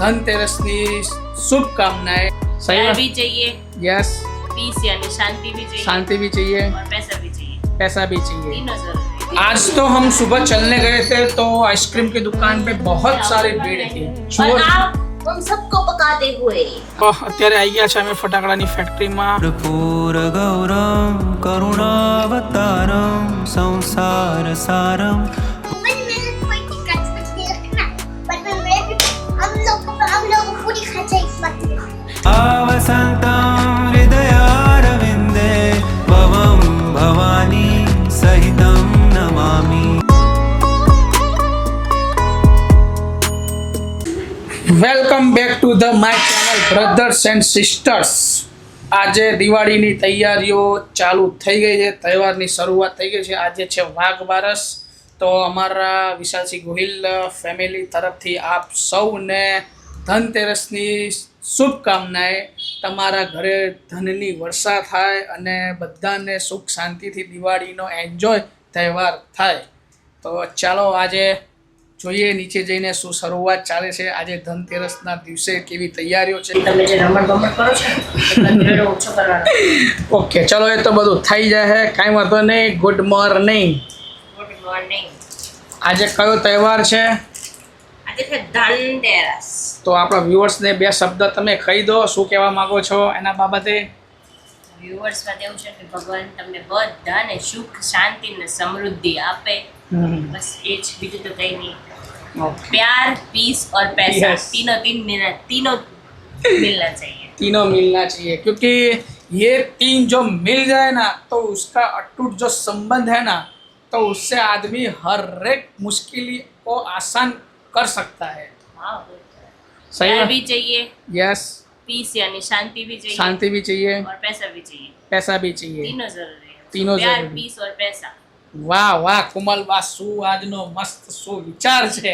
शुभकामनाएँ। શુભકાमनाएँ प्यार भी चाहिए। यस। पीस यानी शांति भी चाहिए। शांति भी चाहिए। और पैसा भी चाहिए। पैसा भी चाहिए। आज तो हम सुबह चलने गए थे तो आइसक्रीम की दुकान पे बहुत सारे भीड़ थी। हम જોર- आप उन सबको पकाते हुए। આહ, फटाकड़ा नी फैक्ट्री છે અમે गौरम ફેક્ટરીમાં कर्पूरगौरं संसार सारम। आवसन्तं हृदयारविन्दे भवं भवानी सहितं Namami welcome back to the my channel brothers and sisters આજે દિવાળીની તૈયારીઓ ચાલુ થઈ ગઈ છે તહેવારની શરૂઆત થઈ ગઈ છે આજે છે વાઘ બારસ તો અમારા વિશાલસિંહ ગોહિલ ફેમિલી તરફથી આપ સૌને ધનતેરસની શુભકામનાએ તમારા ઘરે ધનની વર્ષા થાય અને બધાને સુખ શાંતિથી દિવાળીનો એન્જોય તહેવાર થાય. તો ચાલો આજે જોઈએ નીચે જઈને શું શરૂઆત ચાલે છે. આજે ધનતેરસના દિવસે કેવી તૈયારીઓ છે? તમે જે કરો છો ઓછો કરવાનો. ઓકે ચલો એ તો બધું થઈ જાય કાંઈ વાંધો નહીં. ગુડ મોર્નિંગ ગુડ મોર્નિંગ આજે કયો તહેવાર છે? આજે છે ધનતેરસ. તો આપણા વ્યુઅર્સને બે શબ્દ તમે કહી દો શું કહેવા માંગો છો એના બાબતે વ્યુઅર્સ માં એવું છે કે ભગવાન તમને બધાને સુખ શાંતિ ને સમૃદ્ધિ આપે બસ એ જ બીજું તો કંઈ નહીં ઓકે प्यार पीस और पैसा Yes. तीनों तीन मिलना तीनों मिलना चाहिए तीनों मिलना चाहिए क्योंकि ये तीन जो मिल जाए ना तो उसका अटूट जो संबंध है ना तो उससे आदमी हर एक मुश्किल को आसान कर सकता है हाँ सही प्यार है भी चाहिए यस पीस यानी शांति भी चाहिए शांति भी चाहिए और पैसा भी चाहिए पैसा भी चाहिए तीनों जरूरी है तीनों प्यार जरूरी। पीस और पैसा વાહ વાહ કુમલબા શું આજનો મસ્ત શું વિચાર છે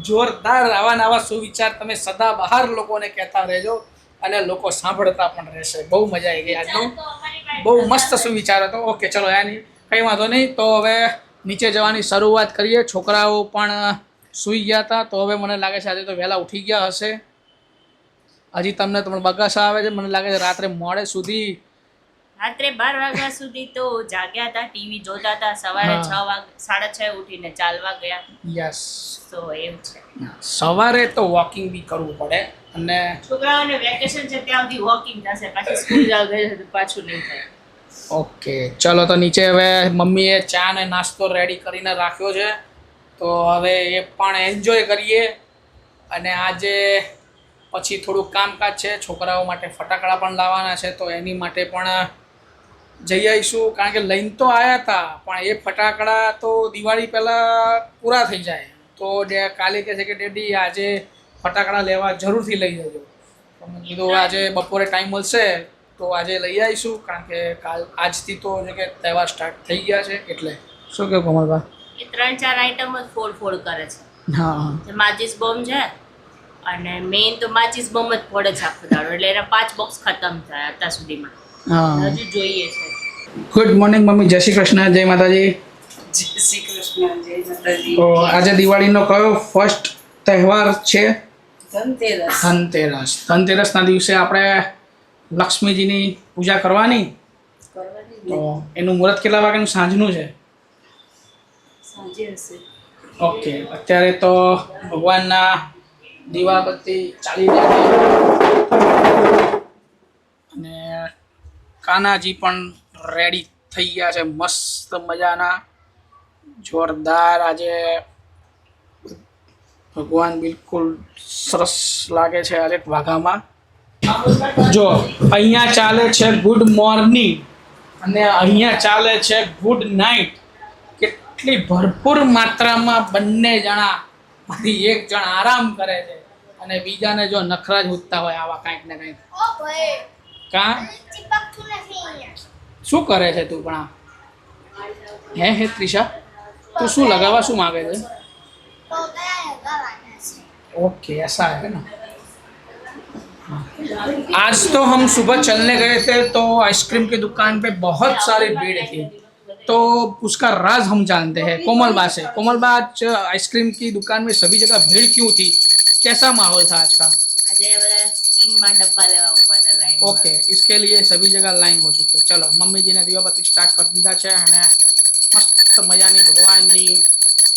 જોરદાર આવા નવા સુવિચાર તમે સદા બહાર લોકોને કહેતા રહેજો અને લોકો સાંભળતા પણ રહેશે બહુ મજા આવી ગઈ આજનો બહુ મસ્ત સુવિચાર હતો ઓકે ચલો એની કંઈ વાંધો નહીં તો હવે નીચે જવાની શરૂઆત કરીએ છોકરાઓ પણ સૂઈ ગયા હતા તો હવે મને લાગે છે આજે તો વહેલા ઉઠી ગયા હશે. હજી તમને તમને બગાસા આવે છે મને લાગે છે રાત્રે મોડે સુધી રાત્રે બાર વાગ્યા સુધી તો જાગ્યા હતા ટીવી જોતા હતા સવારે છ વાગ સાડા છ ઉઠીને ચાલવા ગયા. યસ. તો એમ છે. સવારે તો વોકિંગ બી કરવું પડે અને છોકરાઓને વેકેશન છે ત્યાં સુધી વોકિંગ થશે પાછી સ્કૂલ જાવ ગઈ પાછું નહીં થાય. ઓકે ચલો તો નીચે હવે મમ્મીએ ચા ને નાસ્તો રેડી કરીને રાખ્યો છે. તો હવે એ પણ એન્જોય કરીએ અને આજે પછી થોડુંક કામકાજ છે, છોકરાઓ માટે ફટાકડા પણ લાવવાના છે, તો એની માટે પણ જઈ આવીશું. કારણ કે લઈને તો આવ્યા હતા પણ એ ફટાકડા તો દિવાળી પહેલાં પૂરા થઈ જાય. તો જે કાલે કહે છે કે, ડેડી, આજે ફટાકડા લેવા જરૂરથી લઈ જજો. તો મેં કીધું આજે બપોરે ટાઈમ મળશે, તો આજે લઈ આવીશું. કારણ કે કાલ, આજથી તો જે કે તહેવાર સ્ટાર્ટ થઈ ગયા છે, એટલે. શું કહ્યું કમલભા? એ ત્રણ ચાર આઈટમ જ ફોડ ફોડ કરે છે. હા. જે માચિસ બોમ્બ છે અને મેઇન તો માચિસ બોમ્બ જ ફોડે છે આખો દાડો એટલે એના પાંચ બોક્સ ખતમ થયા અત્યાર સુધીમાં. હા. હજુ જોઈએ છે. Good morning mummy. જય શ્રી કૃષ્ણ. જય માતાજી. જય શ્રી કૃષ્ણ. જય માતાજી. તો આજે દિવાળીનો કયો ફર્સ્ટ તહેવાર છે? ધનતેરસ. ધનતેરસ. ધનતેરસના દિવસે આપણે લક્ષ્મીજીની પૂજા કરવાની? કરવાની તો એનું મુહૂર્ત કેટલા વાગ્યાનું? સાંજનું છે. ઓકે, અત્યારે તો ભગવાનના દીવાબત્તી ચાલી રહ્યા છે. અને કાનાજી પણ રેડી થઈ ગયા છે, મસ્ત મજાના. જોરદાર આજે ભગવાન બિલકુલ સરસ લાગે છે આજે વાઘામાં. જો, અહીંયા ચાલે છે ગુડ મોર્નિંગ અને અહીંયા ચાલે છે ગુડ નાઇટ એટલી ભરપૂર માત્રામાં બંને જણામાંથી એક જણ આરામ કરે છે અને બીજાને જો નખરા જ ઉઠતા હોય આવા કાંઈક ને કાંઈક. કા? શું કરે છે તું પણ આ? હે હે ત્રિષા? તું શું લગાવવા શું માગે છે? ओके ऐसा है ને. આજ તો હમ सुबह ચલને ગયે थे તો आइसक्रीम की દુકાન पे बहुत સારી ભીડ थी तो उसका राज हम जानते हैं कोमल बा से कोमल बा आज आइसक्रीम की दुकान में सभी जगह भीड़ क्यों थी कैसा माहौल था आज का આજે બધા સ્કીમમાં ડબ્બા લેવા ઉભા હતા લાઈન ओके इसके लिए सभी जगह लाइन हो चुकी है चलो मम्मी जी ने દીવાબત્તી સ્ટાર્ટ કરી દીધા છે અને મસ્ત મજાની ભગવાનની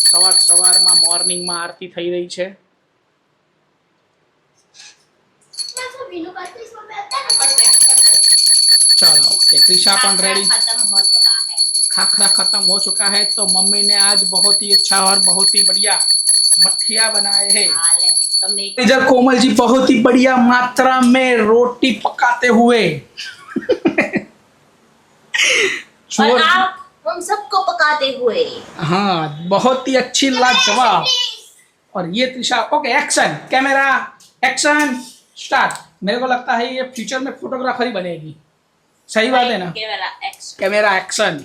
સવાર સવારમાં મોર્નિંગમાં આરતી થઈ રહી છે मैं सब वीनू का तो इसमें मैं आता चलो ओके त्रिशा पण रेडी ખતમ હો ચુકા હે खाखरा खत्म हो चुका है तो मम्मी ने आज बहुत ही अच्छा और बहुत ही बढ़िया मठिया बनाए है। इधर हाँ, तो कोमल जी बहुत ही बढ़िया मात्रा में रोटी पकाते हुए और आप हम सबको पकाते हुए। हाँ बहुत ही अच्छी लाजवाब और ये Trisha okay action camera action start मेरे को लगता है ये फ्यूचर में फोटोग्राफर ही बनेगी। सही बात है ना? कैमरा एक्शन कैमरा एक्शन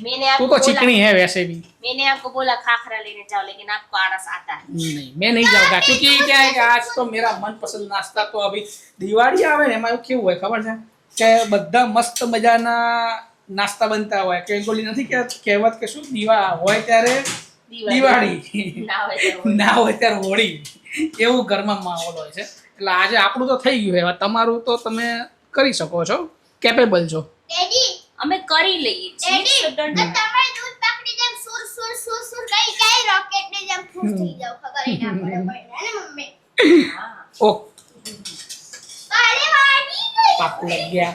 मैंने तू आपको तो बोला चिकनी है वैसे भी मैंने आपको बोला खाखरा लेने जाओ लेकिन आपको आलस आता है नहीं मैं नहीं जाऊंगा क्योंकि क्या है कि आज तो मेरा मनपसंद नाश्ता तो अभी દિવાળી આવે ને એમાં એવું કેવું હોય ખબર છે કે બધા મસ્ત મજાના નાસ્તા બનતા હોય કે ઓલી નથી કે કહેવત કે શું દીવા હોય ત્યારે દિવાળી ના હોય તો ના હોય ત્યારે હોળી એવું ઘરમાં માહોલ હોય છે એટલે આજે આપણું તો થઈ ગયું હવે તમારું તો તમે કરી શકો છો કેપેબલ છો डैडी અમે કરી લઈએ છીએ. તમે દૂધ પાકડી જેમ સુર સુર સુર સુર કઈ કઈ રોકેટની જેમ ફૂટ થઈ જાવ ખબર ના પડે પડે ને મમ્મી? ઓ. પાપ લગ ગયા.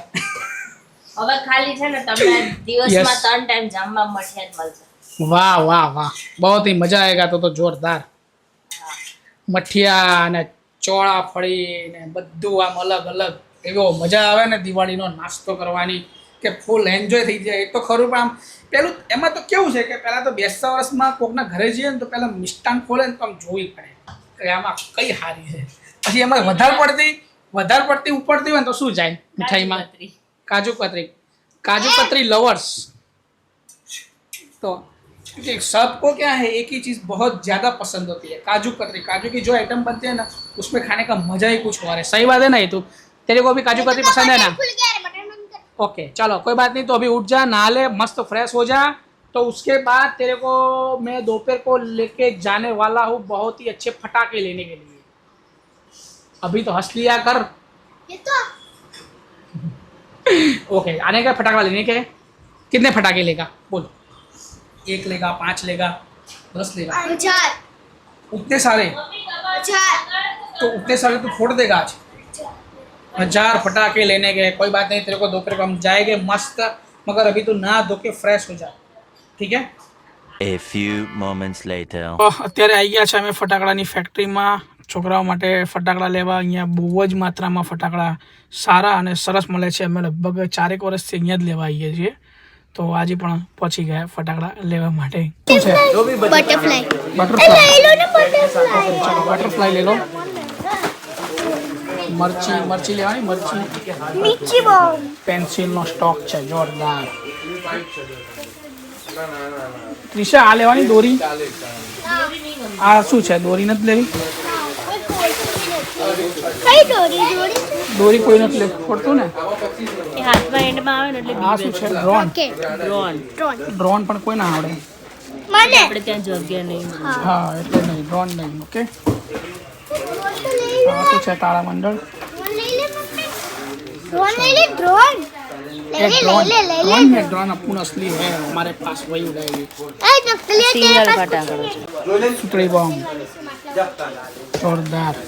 હવે ખાલી છે ને તમને દિવસમાં ત્રણ ટાઈમ જમવા મળશે મળશે. વાહ વાહ વાહ. બહુત હી મજા આયેગા તો તો જોરદાર. મઠિયા અને ચોળા ફળી ને બધું આમ અલગ અલગ. એવો મજા આવે ને દિવાળીનો નાસ્તો કરવાની. કે ફૂલ એન્જોય થઈ જાય એ તો ખરું પણ આમ પેલું એમાં તો કેવું છે કે પહેલાં તો બેસતા વર્ષમાં કોકના ઘરે જઈએ ને તો પહેલાં મિષ્ટાન ખોલે ને તો આમ જોવી પડે કે આમાં કઈ હારી છે પછી એમાં વધારે પડતી વધારે પડતી ઉપડતી હોય ને તો શું જાય મીઠાઈમાં કાજુ કતરી. काजू कतरी काजू कतरी लवर्स तो क्योंकि सबको क्या है एक ही चीज़ बहुत ज़्यादा पसंद होती है काजू कतरी काजू की जो आइटम बनते हैं ना उसमें खाने का मजा ही कुछ और है सही बात है ना ये तो तेरे को भी काजू कतरी पसंद है ना ओके चलो कोई बात नहीं तो अभी उठ जा नहा ले मस्त फ्रेश हो जा। तो उसके बाद तेरे को मैं दोपहर को लेके जाने वाला हूँ बहुत ही अच्छे फटाके लेने के लिए। अभी तो हंस लिया कर। ये तो ओके आने का फटाका लेने के? कितने फटाके लेगा? बोल। एक लेगा पाँच लेगा दस लेगा। उतने सारे? तो उतने सारे तो फोड़ देगा आज। हजार फटाके लेने के हैं। कोई बात नहीं तेरे को दोपहर को हम जाएंगे मस्त मगर अभी तो नहा धो के फ्रेश हो जा ઠીક હે A few moments later. અત્યારે આવી ગયા છે અમે ફટાકડાની ફેક્ટરીમાં છોકરાઓ માટે ફટાકડા લેવા અહીંયા બહુ જ માત્રામાં ફટાકડા સારા અને સરસ મળે છે અમે લગભગ ચારેક વર્ષથી અહીંયા જ લેવા આવીએ છીએ તો આજે પણ પહોંચી ગયા ફટાકડા લેવા માટે શું છે बटरफ्लाई બટરફ્લાય ले लो ना बटरफ्लाई ચાલો બટરફ્લાય લઈ લો મરચી મરચી લેવાની મરચી મીઠી બોમ પેન્સિલનો સ્ટોક છે જોરદાર ત્રિશા આ લેવાની દોરી આ શું છે દોરી નથી લેવી દોરી કોઈ નથી લેવું પડતું ને હાથમાં એન્ડમાં આવે ને એટલે આ શું છે ડ્રોન ડ્રોન ડ્રોન પણ કોઈ ના આવડે આપણે ત્યાં જગ્યા નહીં હા એટલે નહીં ડ્રોન નહીં ઓકે આ શું છે તારા મંડળ ડ્રોન લઈ લે ડ્રોન ले एक ले ड्रोन ले ले ले ड्रोन है ड्रोन अपन असली है हमारे पास वही उड़ाएगी ए नकली है तेरे पास सुतड़ी बॉम्ब जोरदार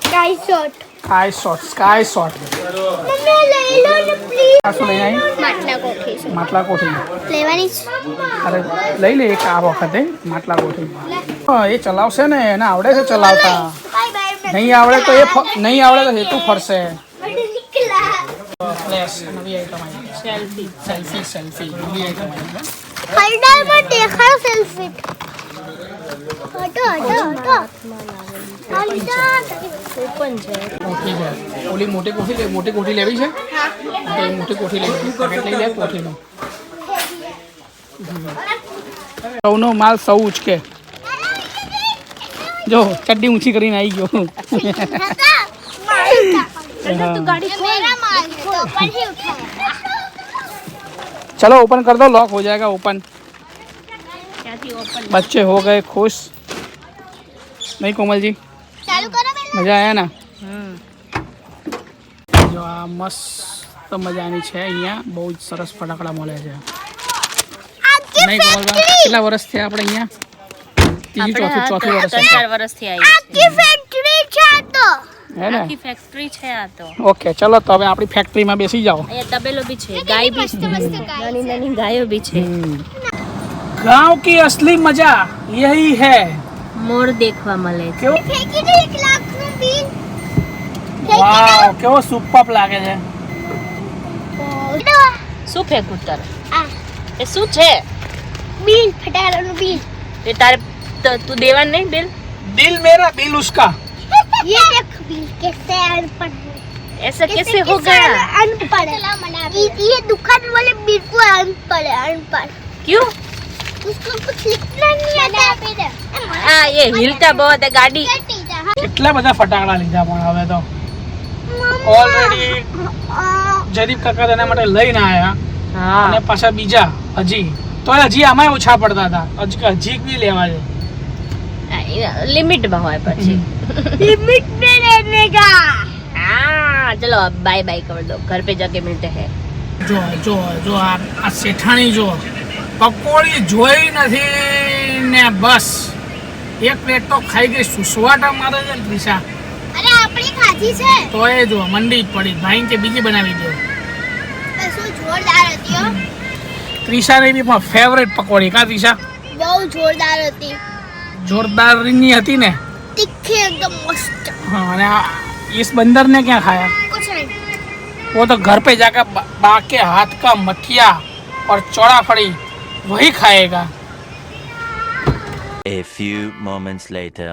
sky shot sky shot sky shot mummy ले लो ना प्लीज આ શું લઈ આવી માટલા કોઠી છે માટલા કોઠી લેવાની છે અરે લઈ લે એક આ વખતે માટલા કોઠી હા એ ચલાવશે ને એને આવડે છે ચલાવતા બાય બાય નહીં આવડે તો એ નહીં આવડે તો હેતુ ફરશે. ફ્લેશ નવી આઈટમ આવી ઓપન છે. કોઠી છે. ઓલી મોટી કોઠી લે મોટી કોઠી લેવી છે? તો એ મોટી કોઠી લેવી પેકેટ લઈ લે કોઠીનો. સૌનો માલ સૌ ઉચકે. જો ચડ્ડી ઊંચી કરીને આવી ગયો तो मेरा माल है तो ऊपर ही उठाया चलो ओपन कर दो लॉक हो जाएगा ओपन ક્યાંથી ઓપન बच्चे हो गए खुश नहीं कोमल जी चालू करो पहले મજા આયા ને હમ જો આ મસ્ત મજાની છે અહીંયા બહુ જ સરસ ફટાકડા મળે છે आपकी નહીં કોમલબા કેટલા વર્ષ થયા આપણે અહીંયા ત્રીજી ચોથી ચોથી વર્ષ ત્રણ ચાર વર્ષથી આવી આખી ફેક્ટરી છે તો હે ને આખી ફેક્ટરી છે આ તો ઓકે ચલો તો હવે આપણી ફેક્ટરીમાં બેસી જાઓ એ તબેલો બી છે ગાય બી છે નાની નાની ગાયો બી છે गाँव की असली मज़ा यही है मोर देखवा मले क्यों फेंकी दे 1 लाख નું બિલ વાવ કેવો સુપર લાગે છે શું ફેંકું તારે એ શું છે બિલ ફટાકડાનું બિલ એ તારે ત- તું દેવાનું નહીં બિલ दिल मेरा बिल उसका ये देख बिल कैसे अनपढ़ है ऐसा कैसे हो गया अनपढ़ ये, ये दुकान वाले बिल्कुल अनपढ़ है अनपढ़ क्यों उसको कुछ लिखना नहीं आता हाँ ये हिलता बहुत है गाड़ी કેટલા બધા ફટાકડા લીધા પણ હવે તો ઓલરેડી જરીફ કાકા તેના માટે લઈને આવ્યા અને हाँ પાછા બીજા હજી તો હજી આમાં ઓછા પડતા હતા હજી હજી બી લેવા છે लिमिट में હોય પછી लिमिट में रहने का हाँ चलो अब बाय बाय कर दो घर पे जाके मिलते हैं જો જો જો આ આ શેઠાણી જો પકોડી જોઈ નથી ને બસ એક પ્લેટ તો ખાઈ ગઈ સુસવાટા મારે છે ને ત્રિષા અરે આપણી ખાધી છે તો એ જો મંડી જ પડી ભાઈ કે બીજી બનાવી દો શું જોરદાર હતી હો ત્રિષાની બી પણ ફેવરેટ પકોડી કા ત્રિષા બહુ જોરદાર હતી જોરદારની હતી ને તીખી એકદમ મસ્ત हाँ અને આ इस बंदर ने क्या खाया कुछ नहीं वो तो घर पे जाकर बा, बा के हाथ का मठिया और चौड़ाफड़ी वही खाएगा A few moments later.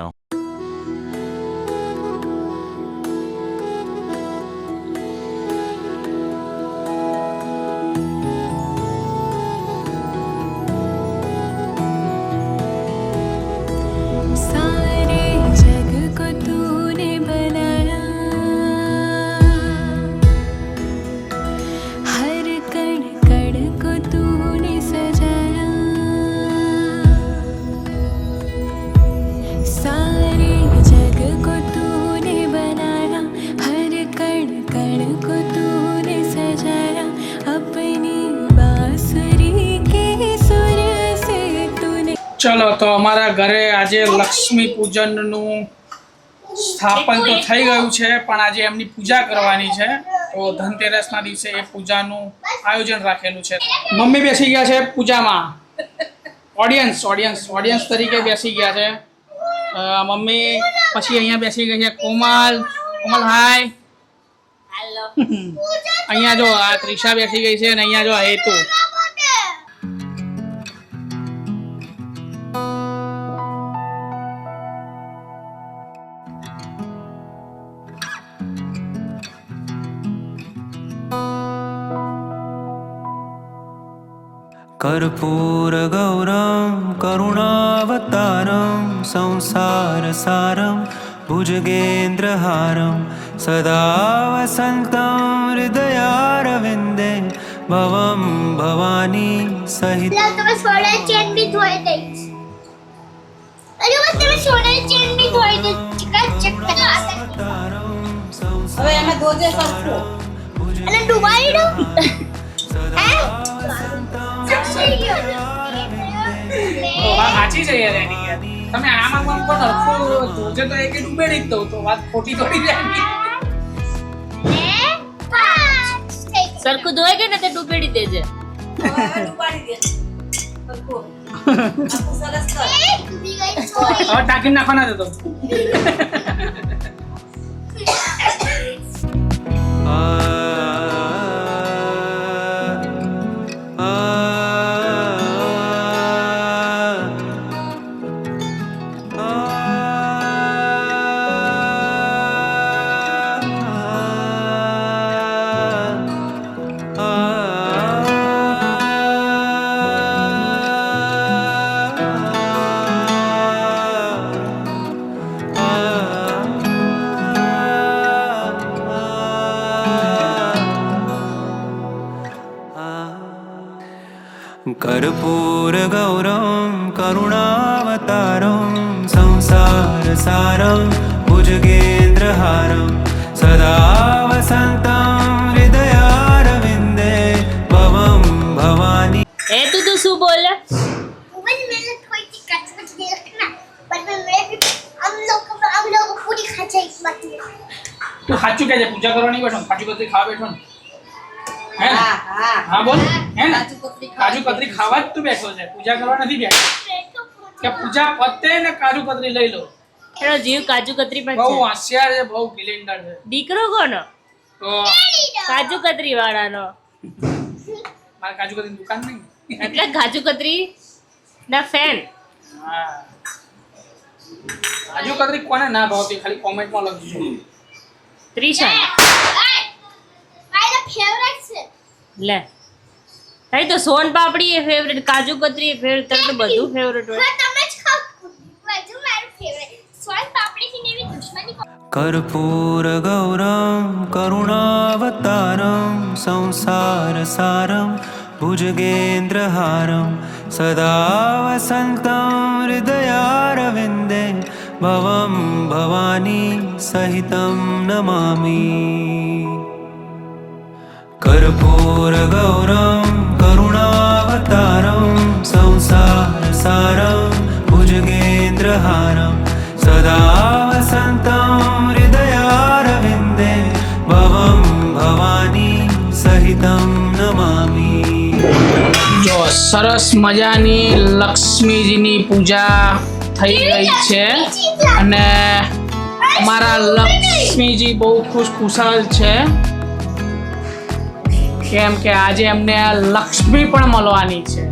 ચલો તો અમારા ઘરે આજે લક્ષ્મી પૂજનનું સ્થાપન તો થઈ ગયું છે પણ આજે એમની પૂજા કરવાની છે. તો ધનતેરસના દિવસે એ પૂજાનું આયોજન રાખેલું છે. મમ્મી બેસી ગયા છે પૂજામાં. ઓડિયન્સ ઓડિયન્સ ઓડિયન્સ તરીકે બેસી ગયા છે. મમ્મી પછી અહીંયા બેસી ગઈ છે કોમલ. કોમલ હાય અહીંયા જો આ ત્રિષા બેસી ગઈ છે અને અહીંયા જો હેતુ. कर्पूरगौरं करुणावतारं संसारसारं भुजगेन्द्रहारं सदा वसन्तं हृदयारविन्दे भवं भवानी सहित પેલા તમે સોનાની ચેન બી ધોઈ દઈશ અરે બસ તમે સોનાની ચેન બી ધોઈ દઈશ ચિકન ચિકન હવે એમાં ધોજે સરખું અને ડુબાઈ દો હે સક્ષી ગયો તો વાત સાચી છે યાર એની યાર. તમે આમાં પણ પણ હરખું ધોજે તો એક ડૂબેડી જ દઉં તો વાત ખોટી થોડી જાય ને પાંચ થઈ ગયું. સરખું ધોઈ ગઈ ને તે ડૂબેડી દેજે હવે ઉપાડી દે સરખું નહીં બેઠો કાજુ કતરી ખાવા બેઠો ને. હે હા બોલ. હે ને? કાજુ કતરી ખાવા જ તું બેઠો છે. પૂજા કરવા નથી બેઠો. કે પૂજા પતે ને કાજુ કતરી લઈ લો. એનો જીવ કાજુ કતરી પર બહુ હોશિયાર છે બહુ ગિલેન્ડર છે. દીકરો કોનો? તો કાજુ કતરી વાળાનો. મારે કાજુ કતરી દુકાન નહીં? એટલે કાજુ કતરી ના ફેન હા. કાજુ કતરી કોને ના ભાવતી? ખાલી કોમેન્ટમાં લખજો. ત્રિશા મારા ફેવરેટ છે લે તારી તો સોન પાપડી એ ફેવરેટ કાજુ કતરી એ ફેવરેટ તારે તો બધું ફેવરેટ હોય હા તમે જ ખાઓ બધું મારું ફેવરેટ સ્વાદ પાપડી થી એવી દુશ્મની कर्पूरगौरं करुणावतारं संसारसारं भुजगेन्द्रहारं सदा वसन्तं हृदयारविन्दे भवं भवानी सहितं नमामि कर्पूरगौरं करुणावतारं संसारसारं भुजगेन्द्रहारं सदा वसन्तं हृदयारविन्दे भवं भवानी सहितं नमामि જો સરસ મજાની લક્ષ્મીજીની પૂજા થઈ ગઈ છે અને અમારા લક્ષ્મીજી બહુ ખુશ ખુશાલ છે કેમ કે આજે એમને લક્ષ્મી પણ મળવાની છે.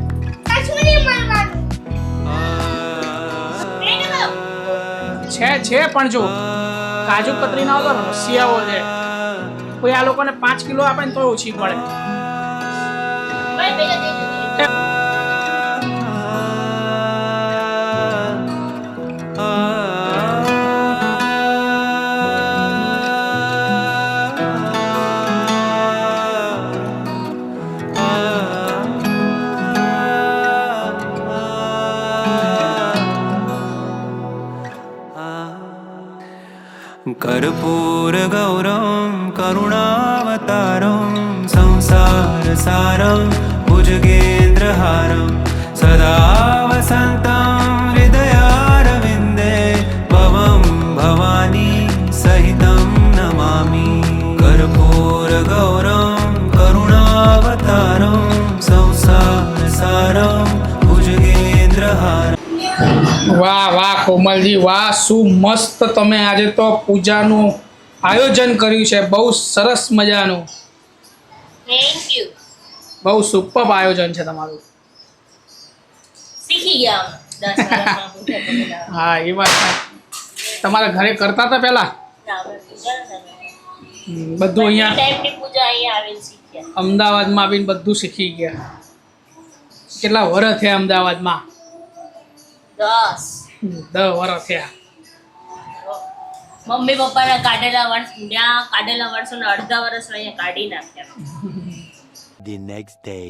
છે છે પણ જો કાજુ કતરીના તો રસિયાઓ છે. કોઈ આ લોકોને પાંચ કિલો આપે ને તો ઓછી પડે. कर्पूरगौरं करुणावतारं संसारसारं भुजगेन्द्रहारं सदा वसन्तं વાહ વાહ કોમલજી વાહ શું મસ્ત તમે આજે તો પૂજાનું આયોજન કર્યું છે. બહુ સરસ મજાનું. થેન્ક યુ બહુ સુપર આયોજન છે તમારું. શીખી ગયા. હા એ વાત. તમારા ઘરે કરતા હતા પહેલા? બધું અહીંયા અમદાવાદમાં આવીને બધું શીખી ગયા. કેટલા વર્ષ થયા અમદાવાદમાં? દસ. દસ વર્ષ થયા. મમ્મી પપ્પાના કાઢેલા વર્ષ ત્યાં કાઢેલા વર્ષોને અડધા વર્ષ અહીંયા કાઢી નાખ્યા. The next day.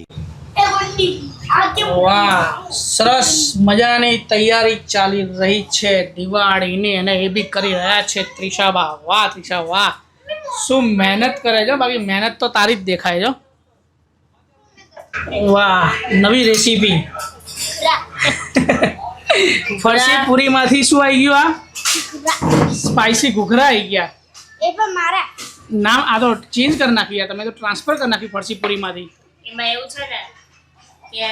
આ કેમ વાહ સરસ મજાની તૈયારી ચાલી રહી છે. દિવાળીની અને એ બી કરી રહ્યા છે ત્રિષાબા વાહ ત્રિષા વાહ. શું મહેનત કરે છે બાકી? મહેનત તો તારી જ દેખાય છે વાહ નવી રેસીપી ફરસી પૂરીમાંથી શું આવી ગયું આ? સ્પાઈસી ઘૂઘરા આવી ગયા. એ પણ મારા. નામ આ તો ચેન્જ કરી નાખ્યું તમે તો ટ્રાન્સફર કરી નાખી ફરસી પૂરીમાંથી. એમાં એવું છે ને કે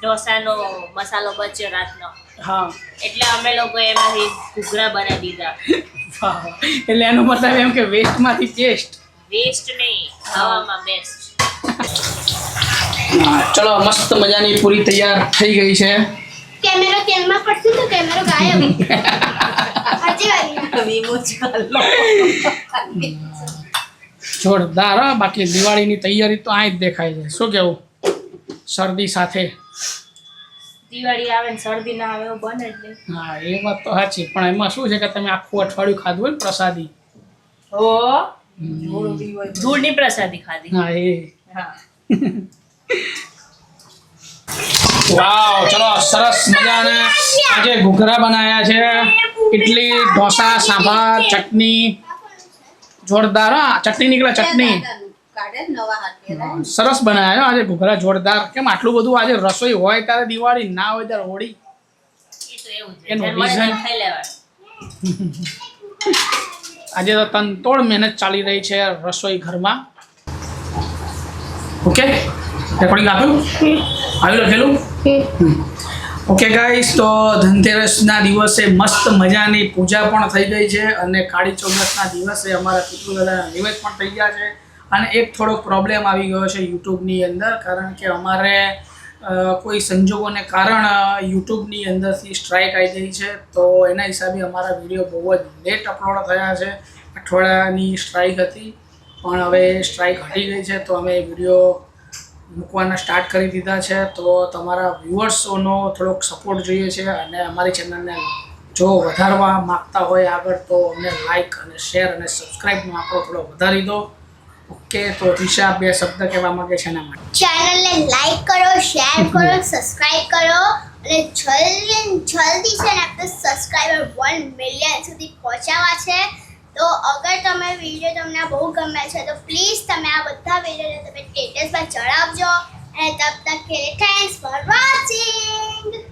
ઢોસાનો મસાલો બચ્યો રાતનો. હા. એટલે અમે લોકો એમાંથી ઘૂઘરા બનાવી દીધા. એટલે એનો મતલબ એમ કે વેસ્ટમાંથી ટેસ્ટ વેસ્ટ નહીં ખાવામાં બેસ્ટ ચલો મસ્ત મજાની પૂરી તૈયાર થઈ ગઈ છે. કેમેરો તેલમાં પડશે તો કેમેરો ગાયબ. હજી વારી વીમો ચાલો જોરદાર હો. બાકી દિવાળીની તૈયારી તો આ જ દેખાય છે. શું કેવું? શરદી સાથે. દિવાળી આવે ને શરદી ના આવે એવું બને જ હા એ વાત તો સાચી. પણ એમાં શું છે કે તમે આખું અઠવાડિયું ખાધું હોય ને પ્રસાદી? ઓ ધૂળની પ્રસાદી ખાધી. હા એ. હા. વાવ ચલો સરસ મજાના. આજે ઘૂઘરા બનાવ્યા છે. ઇડલી ઢોસા સાંભાર ચટણી. જોરદાર હા ચટણી નીકળે ચટણી. સરસ બનાવ્યા હો આજે ઘૂઘરા જોરદાર. કેમ આટલું બધું આજે રસોઈ હોય ત્યારે દિવાળી ના હોય ત્યારે હોળી? એનું આજે તો તનતોડ મહેનત ચાલી રહી છે રસોઈ ઘરમાં. ઓકે? રેકોર્ડિંગ આપ્યું આવ્યું લખેલું ઓકે ગાઈસ તો ધનતેરસના દિવસે મસ્ત મજાની પૂજા પણ થઈ ગઈ છે અને કાળી ચૌદસના દિવસે અમારા પિતૃદાદાના નિવેદ પણ થઈ ગયા છે. અને એક થોડોક પ્રોબ્લેમ આવી ગયો છે યુટ્યુબની અંદર કારણ કે અમારે કોઈ સંજોગોને કારણ યુટ્યુબની અંદરથી સ્ટ્રાઇક આવી ગઈ છે. તો એના હિસાબે અમારા વીડિયો બહુ જ લેટ અપલોડ થયા છે. અઠવાડિયાની સ્ટ્રાઇક હતી પણ હવે સ્ટ્રાઇક હટી ગઈ છે તો અમે વીડિયો મૂકવાના સ્ટાર્ટ કરી દીધા છે તો તમારા વ્યુઅર્સોનો થોડોક સપોર્ટ જોઈએ છે અને અમારી ચેનલને જો વધારવા માગતા હોય આગળ તો અમને લાઈક અને શેર અને સબસ્ક્રાઈબનો આંકડો થોડો વધારી દો. ઓકે તો દિશા બે શબ્દ કહેવા માંગે છે એના માટે. ચેનલને લાઈક કરો શેર કરો સબસ્ક્રાઇબ કરો અને જલ્દી જલ્દી છે ને આપણે સબસ્ક્રાઈબર વન મિલિયન સુધી પહોંચાવા છે. તો અગર તમે વીડિયો તમને બહુ ગમે છે, તો પ્લીઝ તમે આ બધા વિડીયોને તમે સ્ટેટસમાં ચડાવજો. અને તબ તક કે થેન્ક્સ ફોર વોચિંગ